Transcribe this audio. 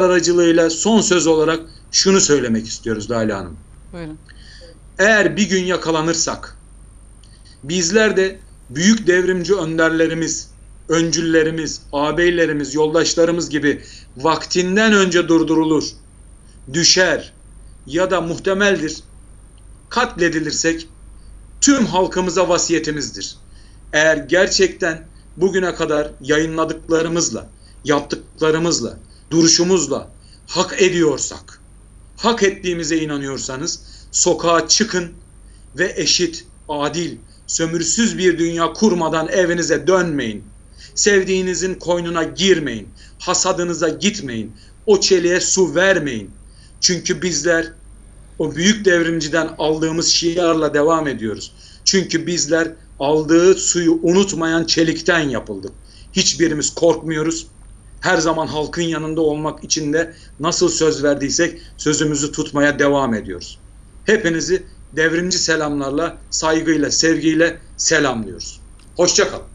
aracılığıyla son söz olarak şunu söylemek istiyoruz Lale Hanım. Buyurun. Eğer bir gün yakalanırsak bizler de büyük devrimci önderlerimiz, öncüllerimiz, ağabeylerimiz, yoldaşlarımız gibi vaktinden önce durdurulur, düşer ya da muhtemeldir katledilirsek tüm halkımıza vasiyetimizdir. Eğer gerçekten bugüne kadar yayınladıklarımızla, yaptıklarımızla, duruşumuzla hak ediyorsak, hak ettiğimize inanıyorsanız sokağa çıkın ve eşit, adil, sömürüsüz bir dünya kurmadan evinize dönmeyin. Sevdiğinizin koynuna girmeyin. Hasadınıza gitmeyin. O çeliğe su vermeyin. Çünkü bizler o büyük devrimciden aldığımız şiarla devam ediyoruz. Çünkü bizler aldığı suyu unutmayan çelikten yapıldık. Hiçbirimiz korkmuyoruz. Her zaman halkın yanında olmak için de nasıl söz verdiysek sözümüzü tutmaya devam ediyoruz. Hepinizi devrimci selamlarla, saygıyla, sevgiyle selamlıyoruz. Hoşçakalın.